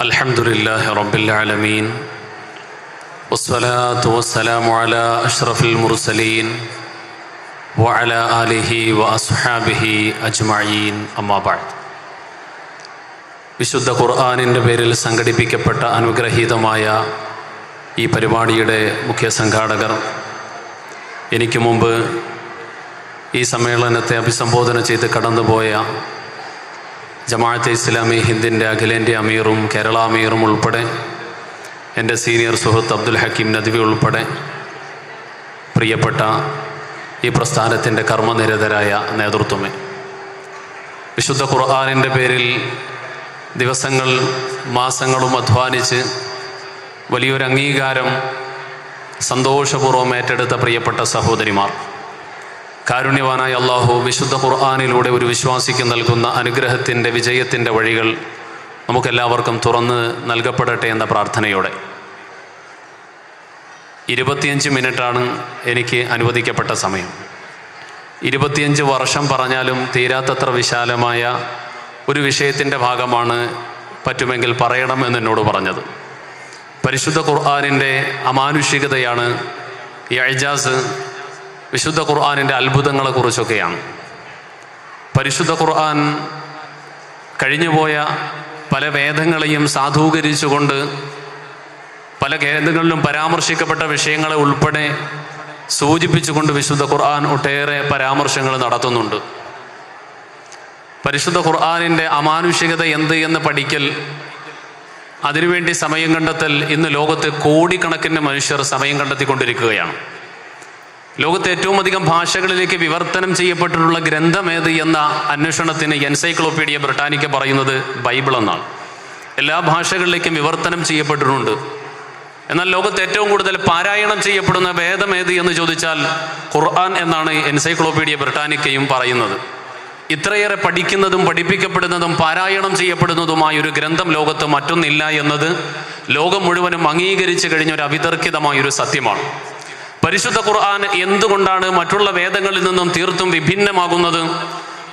الحمد لله رب العالمين والصلاة والسلام على أشرف المرسلين وعلى آله وأصحابه أجمعين أما بعد വിശുദ്ധ ഖുർആാനിൻ്റെ പേരിൽ സംഘടിപ്പിക്കപ്പെട്ട അനുഗ്രഹീതമായ ഈ പരിപാടിയുടെ മുഖ്യ സംഘാടകർ എനിക്ക് മുമ്പ് ഈ സമ്മേളനത്തെ അഭിസംബോധന ചെയ്ത് കടന്നുപോയ ജമാഅത്തെ ഇസ്ലാമി ഹിന്ദിന്റെ അഖിലേന്ത്യാ അമീറും കേരള അമീറും ഉൾപ്പെടെ എന്റെ സീനിയർ സുഹൃത്ത് അബ്ദുൽ ഹക്കീം നദ്വി ഉൾപ്പെടെ പ്രിയപ്പെട്ട ഈ പ്രസ്ഥാനത്തിന്റെ കർമ്മനിരതരായ നേതൃത്വമേ. വിശുദ്ധ ഖുർആാനിന്റെ പേരിൽ ദിവസങ്ങൾ മാസങ്ങളും അധ്വാനിച്ച് വലിയൊരു അംഗീകാരം സന്തോഷപൂർവം ഏറ്റെടുത്ത പ്രിയപ്പെട്ട സഹോദരിമാർ. കാരുണ്യവാനായ അള്ളാഹു വിശുദ്ധ ഖുർആാനിലൂടെ ഒരു വിശ്വാസിക്ക് നൽകുന്ന അനുഗ്രഹത്തിന്റെ വിജയത്തിന്റെ വഴികൾ നമുക്കെല്ലാവർക്കും തുറന്ന് നൽകപ്പെടട്ടെ എന്ന പ്രാർത്ഥനയോടെ. ഇരുപത്തിയഞ്ച് മിനിറ്റാണ് എനിക്ക് അനുവദിക്കപ്പെട്ട സമയം. ഇരുപത്തിയഞ്ച് വർഷം പറഞ്ഞാലും തീരാത്തത്ര വിശാലമായ ഒരു വിഷയത്തിന്റെ ഭാഗമാണ് പറ്റുമെങ്കിൽ പറയണം എന്ന് എന്നോട് പറഞ്ഞത്. പരിശുദ്ധ ഖുർആാനിന്റെ അമാനുഷികതയാണ് ഈ അഴ്ജാസ് വിശുദ്ധ ഖുർആാനിന്റെ അത്ഭുതങ്ങളെക്കുറിച്ചൊക്കെയാണ്. പരിശുദ്ധ ഖുർആൻ കഴിഞ്ഞുപോയ പല വേദങ്ങളെയും സാധൂകരിച്ചുകൊണ്ട് പല കേന്ദ്രങ്ങളിലും പരാമർശിക്കപ്പെട്ട വിഷയങ്ങളെ ഉൾപ്പെടെ സൂചിപ്പിച്ചുകൊണ്ട് വിശുദ്ധ ഖുർആൻ ഒട്ടേറെ പരാമർശങ്ങൾ നടത്തുന്നുണ്ട്. പരിശുദ്ധ ഖുർആാനിന്റെ അമാനുഷികത എന്ത് എന്ന് പഠിക്കൽ അതിനുവേണ്ടി സമയം കണ്ടെത്തൽ ഇന്ന് ലോകത്ത് കോടിക്കണക്കിന് മനുഷ്യർ സമയം കണ്ടെത്തിക്കൊണ്ടിരിക്കുകയാണ്. ലോകത്തെ ഏറ്റവും അധികം ഭാഷകളിലേക്ക് വിവർത്തനം ചെയ്യപ്പെട്ടിട്ടുള്ള ഗ്രന്ഥം ഏത് എന്ന അന്വേഷണത്തിന് എൻസൈക്ലോപീഡിയ ബ്രിട്ടാനിക്ക പറയുന്നത് ബൈബിൾ എന്നാണ്. എല്ലാ ഭാഷകളിലേക്കും വിവർത്തനം ചെയ്യപ്പെട്ടിട്ടുണ്ട്. എന്നാൽ ലോകത്ത് ഏറ്റവും കൂടുതൽ പാരായണം ചെയ്യപ്പെടുന്ന വേദം ഏത് എന്ന് ചോദിച്ചാൽ ഖുർആൻ എന്നാണ് എൻസൈക്ലോപീഡിയ ബ്രിട്ടാനിക്കയും പറയുന്നത്. ഇത്രയേറെ പഠിക്കുന്നതും പഠിപ്പിക്കപ്പെടുന്നതും പാരായണം ചെയ്യപ്പെടുന്നതുമായ ഒരു ഗ്രന്ഥം ലോകത്ത് മറ്റൊന്നില്ല എന്നത് ലോകം മുഴുവനും അംഗീകരിച്ചു കഴിഞ്ഞ ഒരു അവിതർക്കിതമായ ഒരു സത്യമാണ്. പരിശുദ്ധ ഖുർആൻ എന്തുകൊണ്ടാണ് മറ്റുള്ള വേദങ്ങളിൽ നിന്നും തീർത്തും വിഭിന്നമാകുന്നത്?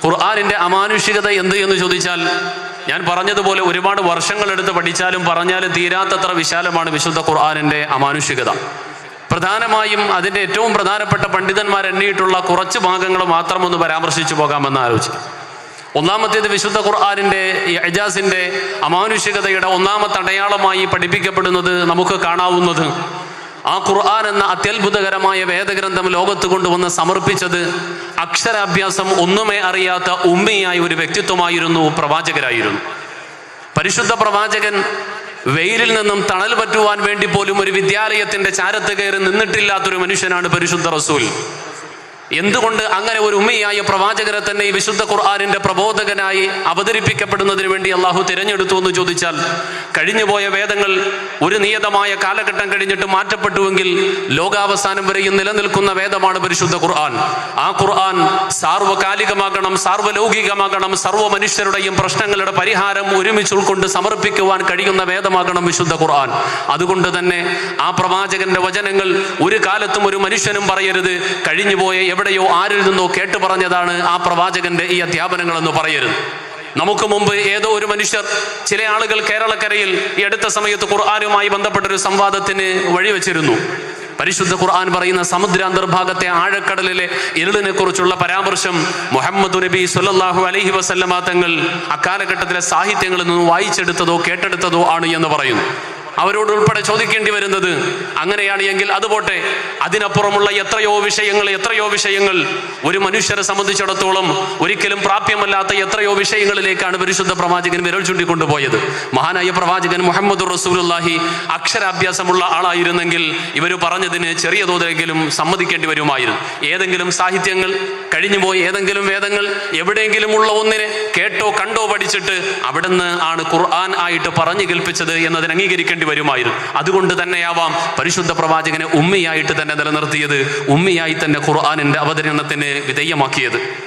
ഖുർആാനിന്റെ അമാനുഷികത എന്ത് എന്ന് ചോദിച്ചാൽ ഞാൻ പറഞ്ഞതുപോലെ ഒരുപാട് വർഷങ്ങളെടുത്ത് പഠിച്ചാലും പറഞ്ഞാലും തീരാത്തത്ര വിശാലമാണ് വിശുദ്ധ ഖുർആാനിന്റെ അമാനുഷികത. പ്രധാനമായും അതിന്റെ ഏറ്റവും പ്രധാനപ്പെട്ട പണ്ഡിതന്മാർ എണ്ണിയിട്ടുള്ള കുറച്ച് ഭാഗങ്ങൾ മാത്രം ഒന്ന് പരാമർശിച്ചു പോകാമെന്ന് ആലോചിക്കും. ഒന്നാമത്തേത് വിശുദ്ധ ഖുർആാനിന്റെ എജാസിന്റെ അമാനുഷികതയുടെ ഒന്നാമത്തെ അടയാളമായി പഠിപ്പിക്കപ്പെടുന്നത് നമുക്ക് കാണാവുന്നത് ആ ഖുർആൻ എന്ന അത്യത്ഭുതകരമായ വേദഗ്രന്ഥം ലോകത്ത് കൊണ്ടുവന്ന് സമർപ്പിച്ചത് അക്ഷരാഭ്യാസം ഒന്നുമേ അറിയാത്ത ഉമ്മയായ ഒരു വ്യക്തിത്വമായിരുന്നു പ്രവാചകരായിരുന്നു. പരിശുദ്ധ പ്രവാചകൻ വെയിലിൽ നിന്നും തണൽ പറ്റുവാൻ വേണ്ടി പോലും ഒരു വിദ്യാലയത്തിന്റെ ചാരത്ത് കയറി നിന്നിട്ടില്ലാത്തൊരു മനുഷ്യനാണ് പരിശുദ്ധ റസൂൽ. എന്തുകൊണ്ട് അങ്ങനെ ഒരു ഉമ്മയായ പ്രവാചകരെ തന്നെ ഈ വിശുദ്ധ ഖുർആാനിന്റെ പ്രബോധകനായി അവതരിപ്പിക്കപ്പെടുന്നതിന് വേണ്ടി അള്ളാഹു തിരഞ്ഞെടുത്തു എന്ന് ചോദിച്ചാൽ കഴിഞ്ഞുപോയ വേദങ്ങൾ ഒരു നിയതമായ കാലഘട്ടം കഴിഞ്ഞിട്ട് മാറ്റപ്പെട്ടുവെങ്കിൽ ലോകാവസാനം വരെയും നിലനിൽക്കുന്ന വേദമാണ് പരിശുദ്ധ ഖുർആൻ. ആ ഖുർആൻ സാർവകാലികമാകണം സാർവലൗകികമാകണം സർവ മനുഷ്യരുടെയും പ്രശ്നങ്ങളുടെ പരിഹാരം ഒരുമിച്ച് ഉൾക്കൊണ്ട് സമർപ്പിക്കുവാൻ കഴിയുന്ന വേദമാകണം വിശുദ്ധ ഖുർആൻ. അതുകൊണ്ട് തന്നെ ആ പ്രവാചകന്റെ വചനങ്ങൾ ഒരു കാലത്തും ഒരു മനുഷ്യനും പറയരുത് കഴിഞ്ഞുപോയ എവിടെയോ ആരിൽ നിന്നോ കേട്ടു പറഞ്ഞതാണ് ആ പ്രവാചകന്റെ ഈ അധ്യാപനങ്ങൾ എന്ന് പറയരുത്. നമുക്ക് മുമ്പ് ഏതോ ഒരു മനുഷ്യർ ചില ആളുകൾ കേരളക്കരയിൽ ഈ അടുത്ത സമയത്ത് ഖുർആാനുമായി ബന്ധപ്പെട്ടൊരു സംവാദത്തിന് വഴിവെച്ചിരുന്നു പരിശുദ്ധ ഖുർആൻ പറയുന്ന സമുദ്ര അന്തർഭാഗത്തെ ആഴക്കടലിലെ ഇരുളിനെ കുറിച്ചുള്ള പരാമർശം മുഹമ്മദ് നബി സുല്ലാഹു അലഹി വസല്ലമ തങ്ങൾ അക്കാലഘട്ടത്തിലെ സാഹിത്യങ്ങളിൽ നിന്ന് വായിച്ചെടുത്തതോ കേട്ടെടുത്തതോ ആണ് എന്ന് പറയുന്നു. അവരോട് ഉൾപ്പെടെ ചോദിക്കേണ്ടി വരുന്നത്. അങ്ങനെയാണ് എങ്കിൽ അതുപോട്ടെ അതിനപ്പുറമുള്ള എത്രയോ വിഷയങ്ങൾ എത്രയോ വിഷയങ്ങൾ ഒരു മനുഷ്യരെ സംബന്ധിച്ചിടത്തോളം ഒരിക്കലും പ്രാപ്യമല്ലാത്ത എത്രയോ വിഷയങ്ങളിലേക്കാണ് പരിശുദ്ധ പ്രവാചകൻ വിരൽ ചൂണ്ടിക്കൊണ്ടുപോയത്. മഹാനായ പ്രവാചകൻ മുഹമ്മദ് റസൂലുല്ലാഹി അക്ഷരാഭ്യാസമുള്ള ആളായിരുന്നെങ്കിൽ ഇവർ പറഞ്ഞതിന് ചെറിയ തോതിലെങ്കിലും സമ്മതിക്കേണ്ടി വരുമായിരുന്നു. ഏതെങ്കിലും സാഹിത്യങ്ങൾ കഴിഞ്ഞുപോയി ഏതെങ്കിലും വേദങ്ങൾ എവിടെയെങ്കിലും ഉള്ള ഒന്നിനെ കേട്ടോ കണ്ടോ പഠിച്ചിട്ട് അവിടുന്ന് ആണ് ഖുർആൻ ആയിട്ട് പറഞ്ഞു കേൾപ്പിച്ചത് എന്നതിന് അംഗീകരിക്കേണ്ടി വരുമായിരുന്നു. അതുകൊണ്ട് തന്നെയാവാം പരിശുദ്ധ പ്രവാചകനെ ഉമ്മയായിട്ട് തന്നെ നിലനിർത്തിയത് ഉമ്മയായി തന്നെ ഖുർആാനിന്റെ അവതരണത്തിന് വിധേയമാക്കിയത്.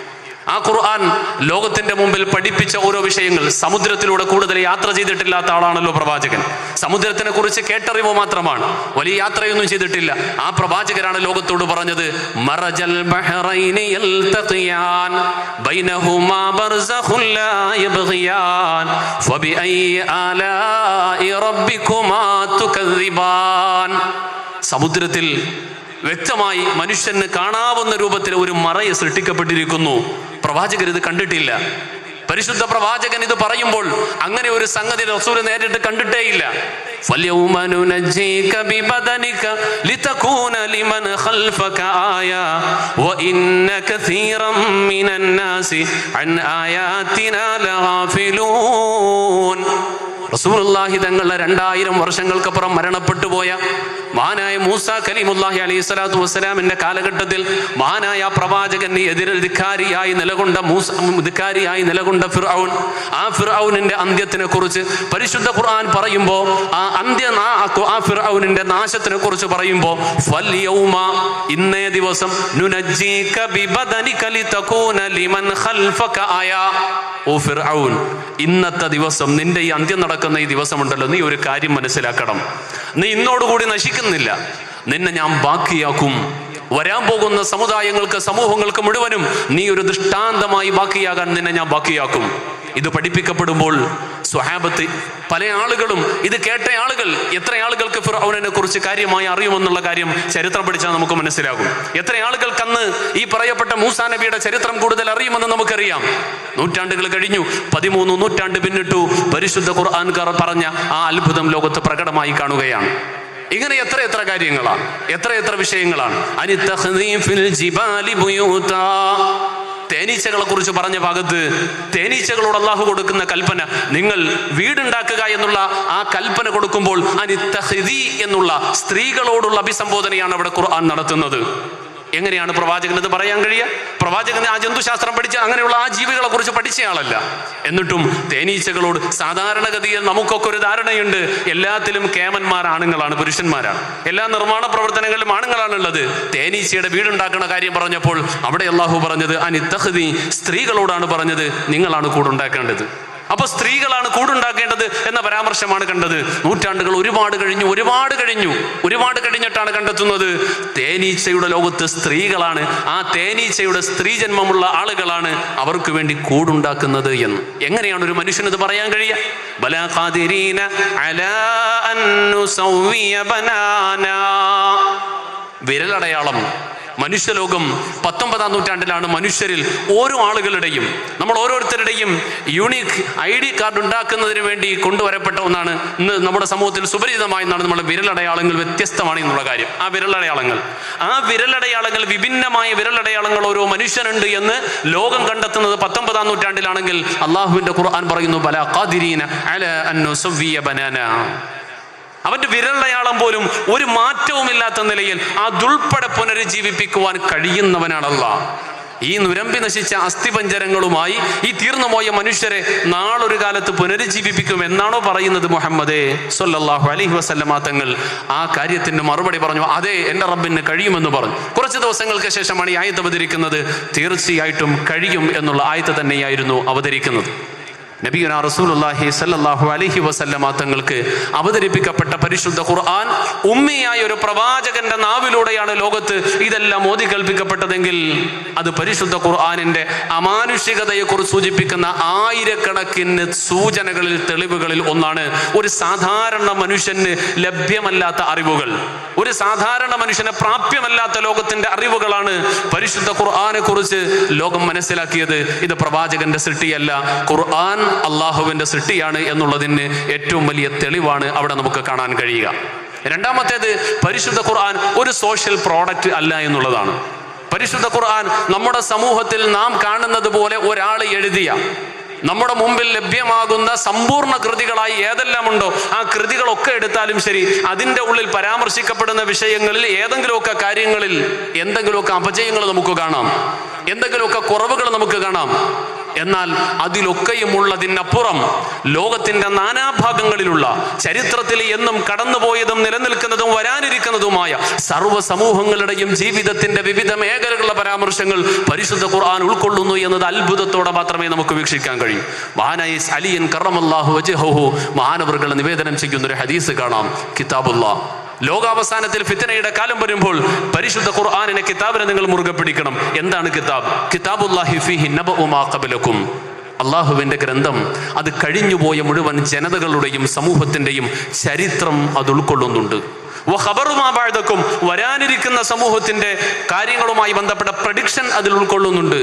ആ ഖുർആൻ ലോകത്തിന്റെ മുമ്പിൽ പഠിപ്പിച്ച ഓരോ വിഷയങ്ങൾ സമുദ്രത്തിലൂടെ കൂടുതൽ യാത്ര ചെയ്തിട്ടില്ലാത്ത ആളാണല്ലോ പ്രവാചകൻ. സമുദ്രത്തിനെ കുറിച്ച് കേട്ടറിവ് മാത്രമാണ്. വലിയ യാത്രയൊന്നും ചെയ്തിട്ടില്ല. ആ പ്രവാചകരാണ് ലോകത്തോട് പറഞ്ഞത് സമുദ്രത്തിൽ വ്യക്തമായി മനുഷ്യന് കാണാവുന്ന രൂപത്തിൽ ഒരു മറയെ സൃഷ്ടിക്കപ്പെട്ടിരിക്കുന്നു. പ്രവാചകർ ഇത് കണ്ടിട്ടില്ല. പരിശുദ്ധ പ്രവാചകൻ ഇത് പറയുമ്പോൾ അങ്ങനെ ഒരു സംഗതി റസൂൽ നേരിട്ട് കണ്ടിട്ടേയില്ല. റസൂലുള്ളാഹി തങ്ങളുടെ രണ്ടായിരം വർഷങ്ങൾക്കപ്പുറം മരണപ്പെട്ടു പോയ മഹാനായ മൂസ കലിമുല്ലാഹി അലൈഹി സ്വലാത്തു വസ്സലാമിന്റെ കാലഘട്ടത്തിൽ മഹാനായ പ്രവാചകൻ എതിരിൽ ധിക്കാരിയായി നിലകൊണ്ട മൂസ ധിക്കാരിയായി നിലകൊണ്ട ഫിർഔൻ ആ ഫിർഔനിന്റെ അന്ത്യത്തിനെ കുറിച്ച് പരിശുദ്ധ ഖുർആൻ പറയുമ്പോൾ ആ അന്ത്യ ആ ഫിർഔനിന്റെ നാശത്തിനെ കുറിച്ച് പറയുമ്പോൾ ഇന്നേ ദിവസം ഓ ഫിർഔൻ ഇന്നത്തെ ദിവസം നിന്റെ ഈ അന്ത്യം നടക്കുന്ന ഈ ദിവസമുണ്ടല്ലോ നീ ഒരു കാര്യം മനസ്സിലാക്കണം. നീ ഇന്നോടുകൂടി നശിക്കുന്നില്ല. നിന്നെ ഞാൻ ബാക്കിയാക്കും. വരാൻ പോകുന്ന സമുദായങ്ങൾക്ക് സമൂഹങ്ങൾക്ക് മുഴുവനും നീ ഒരു ദൃഷ്ടാന്തമായി ബാക്കിയാകാൻ നിന്നെ ഞാൻ ബാക്കിയാക്കും. ഇത് പഠിപ്പിക്കപ്പെടുമ്പോൾ സ്വഹാബത്ത് പല ആളുകളും ഇത് കേട്ട ആളുകൾ എത്ര ആളുകൾക്ക് ഫിർഔനെ കുറിച്ച് കാര്യമായി അറിയുമെന്നുള്ള കാര്യം ചരിത്രം പഠിച്ചാൽ നമുക്ക് മനസ്സിലാകും. എത്ര ആളുകൾക്ക് അന്ന് ഈ പറയപ്പെട്ട മൂസാ നബിയുടെ ചരിത്രം കൂടുതൽ അറിയുമെന്ന് നമുക്കറിയാം. നൂറ്റാണ്ടുകൾ കഴിഞ്ഞു. പതിമൂന്ന് നൂറ്റാണ്ട് പിന്നിട്ടു പരിശുദ്ധ ഖുർആൻകാർ പറഞ്ഞ ആ അത്ഭുതം ലോകത്ത് പ്രകടമായി കാണുകയാണ്. ഇങ്ങനെ എത്ര എത്ര കാര്യങ്ങളാണ്. എത്ര എത്ര വിഷയങ്ങളാണ്. അനിത്തഖ്ദീം ഫിൽ ജിബാലി ബുയൂതാ തേനീച്ചകളെ കുറിച്ച് പറഞ്ഞ ഭാഗത്ത് തേനീച്ചകളോട് അള്ളാഹു കൊടുക്കുന്ന കൽപ്പന നിങ്ങൾ വീടുണ്ടാക്കുക എന്നുള്ള ആ കൽപ്പന കൊടുക്കുമ്പോൾ അനിത്തഹിദി എന്നുള്ള സ്ത്രീകളോടുള്ള അഭിസംബോധനയാണ് അവിടെ ഖുർആൻ നടത്തുന്നത്. എങ്ങനെയാണ് പ്രവാചകൻ ഇത് പറയാൻ കഴിയുക? പ്രവാചകൻ ആ ജന്തുശാസ്ത്രം പഠിച്ച അങ്ങനെയുള്ള ആ ജീവികളെ കുറിച്ച് പഠിച്ചയാളല്ല എന്നിട്ടും തേനീച്ചകളോട് സാധാരണഗതിയിൽ നമുക്കൊക്കെ ഒരു ധാരണയുണ്ട്. എല്ലാത്തിലും കേമന്മാർ ആണുങ്ങളാണ് പുരുഷന്മാരാണ്. എല്ലാ നിർമ്മാണ പ്രവർത്തനങ്ങളിലും ആണുങ്ങളാണുള്ളത്. തേനീച്ചയുടെ വീടുണ്ടാക്കുന്ന കാര്യം പറഞ്ഞപ്പോൾ അവിടെ അള്ളാഹു പറഞ്ഞത് അനിത്തഹദി സ്ത്രീകളോടാണ് പറഞ്ഞത് നിങ്ങളാണ് കൂടുണ്ടാക്കേണ്ടത് അപ്പൊ സ്ത്രീകളാണ് കൂടുണ്ടാക്കേണ്ടത് എന്ന പരാമർശമാണ് കണ്ടത്. നൂറ്റാണ്ടുകൾ ഒരുപാട് കഴിഞ്ഞു ഒരുപാട് കഴിഞ്ഞു. ഒരുപാട് കഴിഞ്ഞിട്ടാണ് കണ്ടെത്തുന്നത്. തേനീച്ചയുടെ ലോകത്ത് സ്ത്രീകളാണ്. ആ തേനീച്ചയുടെ സ്ത്രീ ജന്മമുള്ള ആളുകളാണ് അവർക്ക് വേണ്ടി കൂടുണ്ടാക്കുന്നത് എന്ന്. എങ്ങനെയാണ് ഒരു മനുഷ്യനത് പറയാൻ കഴിയുക. വിരലടയാളം. മനുഷ്യലോകം പത്തൊമ്പതാം നൂറ്റാണ്ടിലാണ് മനുഷ്യരിൽ ഓരോ ആളുകളുടെയും നമ്മൾ ഓരോരുത്തരുടെയും യുണീക്ക് ഐ ഡി കാർഡ് ഉണ്ടാക്കുന്നതിന് വേണ്ടി കൊണ്ടുവരപ്പെട്ട ഒന്നാണ് ഇന്ന് നമ്മുടെ സമൂഹത്തിൽ സുപരിചിതമായി എന്നാണ് നമ്മുടെ വിരലടയാളങ്ങൾ വ്യത്യസ്തമാണ് എന്നുള്ള കാര്യം. ആ വിരലടയാളങ്ങൾ. ആ വിരലടയാളങ്ങൾ വിഭിന്നമായ വിരലടയാളങ്ങൾ ഓരോ മനുഷ്യനുണ്ട് എന്ന് ലോകം കണ്ടെത്തുന്നത് പത്തൊമ്പതാം നൂറ്റാണ്ടിലാണെങ്കിൽ അള്ളാഹുവിന്റെ ഖുർആൻ പറയുന്നു ബല ഖാദിരീന അല അന്നു ബനാന. അവന്റെ വിരലടയാളം പോലും ഒരു മാറ്റവുമില്ലാത്ത നിലയിൽ ആ അതുൾപ്പെടെ പുനരുജ്ജീവിപ്പിക്കുവാൻ കഴിയുന്നവനാണല്ല. ഈ നുരമ്പി നശിച്ച അസ്ഥിപഞ്ചരങ്ങളുമായി ഈ തീർന്നുപോയ മനുഷ്യരെ നാളൊരു കാലത്ത് പുനരുജ്ജീവിപ്പിക്കും എന്നാണോ പറയുന്നത് മുഹമ്മദേ? സൊല്ലാഹു അലഹി തങ്ങൾ ആ കാര്യത്തിന് മറുപടി പറഞ്ഞു അതെ എന്റെ റബ്ബിന് കഴിയുമെന്ന് പറഞ്ഞു. കുറച്ച് ദിവസങ്ങൾക്ക് ശേഷമാണ് ഈ ആയത്ത് അവതരിക്കുന്നത്. തീർച്ചയായിട്ടും കഴിയും എന്നുള്ള ആയത്ത് തന്നെയായിരുന്നു അവതരിക്കുന്നത്. നബിയുന റസൂലുല്ലാഹി സല്ലല്ലാഹു അലൈഹി വസല്ലമ തങ്ങൾക്ക് അവതരിപ്പിക്കപ്പെട്ട പരിശുദ്ധ ഖുർആൻ ഉമ്മിയായ ഒരു പ്രവാചകന്റെ നാവിലൂടെയാണ് ലോകത്ത് ഇതെല്ലാം ഓതി കൽപ്പിക്കപ്പെട്ടതെങ്കിൽ അത് പരിശുദ്ധ ഖുർആനിന്റെ അമാനുഷികതയെക്കുറിച്ച് സൂചിപ്പിക്കുന്ന ആയിരക്കണക്കിന് സൂചനകളിൽ തെളിവുകളിൽ ഒന്നാണ് ഒരു സാധാരണ മനുഷ്യന് ലഭ്യമല്ലാത്ത അറിവുകൾ. ഒരു സാധാരണ മനുഷ്യന് പ്രാപ്യമല്ലാത്ത ലോകത്തിന്റെ അറിവുകളാണ് പരിശുദ്ധ ഖുർആാനെ കുറിച്ച് ലോകം മനസ്സിലാക്കിയത്. ഇത് പ്രവാചകന്റെ സൃഷ്ടിയല്ല. ഖുർആൻ അള്ളാഹുവിന്റെ സൃഷ്ടിയാണ് എന്നുള്ളതിന് ഏറ്റവും വലിയ തെളിവാണ് അവിടെ നമുക്ക് കാണാൻ കഴിയുക. രണ്ടാമത്തേത് പരിശുദ്ധ ഖുർആൻ ഒരു സോഷ്യൽ പ്രോഡക്റ്റ് അല്ല എന്നുള്ളതാണ്. പരിശുദ്ധ ഖുർആൻ നമ്മുടെ സമൂഹത്തിൽ നാം കാണുന്നത് പോലെ ഒരാൾ എഴുതിയ നമ്മുടെ മുമ്പിൽ ലഭ്യമാകുന്ന സമ്പൂർണ കൃതികളായി ഏതെല്ലാം ഉണ്ടോ ആ കൃതികളൊക്കെ എടുത്താലും ശരി അതിന്റെ ഉള്ളിൽ പരാമർശിക്കപ്പെടുന്ന വിഷയങ്ങളിൽ ഏതെങ്കിലുമൊക്കെ കാര്യങ്ങളിൽ എന്തെങ്കിലുമൊക്കെ അപജയങ്ങൾ നമുക്ക് കാണാം എന്തെങ്കിലുമൊക്കെ കുറവുകൾ നമുക്ക് കാണാം. എന്നാൽ അതിലൊക്കെയും ഉള്ളതിനപ്പുറം ലോകത്തിന്റെ നാനാഭാഗങ്ങളിലുള്ള ചരിത്രത്തിൽ എന്നും കടന്നുപോയതും നിലനിൽക്കുന്നതും വരാനിരിക്കുന്നതുമായ സർവ സമൂഹങ്ങളുടെയും ജീവിതത്തിന്റെ വിവിധ മേഖലകളുടെ പരാമർശങ്ങൾ പരിശുദ്ധ ഖുർആൻ ഉൾക്കൊള്ളുന്നു എന്നത് അത്ഭുതത്തോടെ മാത്രമേ നമുക്ക് വീക്ഷിക്കാൻ കഴിയൂ. മഹാനായ അലിയൻ നിവേദനം ചെയ്യുന്ന ഒരു ഹദീസ് കാണാം. കിതാബുല്ല ലോകാവസാനത്തിൽ ഫിത്തനയുടെ കാലം വരുമ്പോൾ പരിശുദ്ധ ഖുർആാനിനെ കിതാബിനെ നിങ്ങൾ മുറുകെ പിടിക്കണം. എന്താണ് കിതാബ്? കിതാബുല്ലാഹി ഫീഹി നബഉ മാ ഖബലക്കും അള്ളാഹുവിന്റെ ഗ്രന്ഥം അത് കഴിഞ്ഞുപോയ മുഴുവൻ ജനതകളുടെയും സമൂഹത്തിന്റെയും ചരിത്രം അത് ഉൾക്കൊള്ളുന്നുണ്ട്. ഖബറുമാബാഴതക്കും വരാനിരിക്കുന്ന സമൂഹത്തിന്റെ കാര്യങ്ങളുമായി ബന്ധപ്പെട്ട പ്രഡിക്ഷൻ അതിൽ ഉൾക്കൊള്ളുന്നുണ്ട്.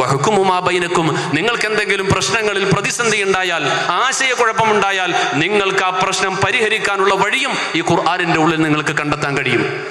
വഹക്കുമുമാബൈനക്കും നിങ്ങൾക്ക് എന്തെങ്കിലും പ്രശ്നങ്ങളിൽ പ്രതിസന്ധി ഉണ്ടായാൽ ആശയക്കുഴപ്പമുണ്ടായാൽ നിങ്ങൾക്ക് ആ പ്രശ്നം പരിഹരിക്കാനുള്ള വഴിയും ഈ ഖുർആാനിന്റെ ഉള്ളിൽ നിങ്ങൾക്ക് കണ്ടെത്താൻ കഴിയും.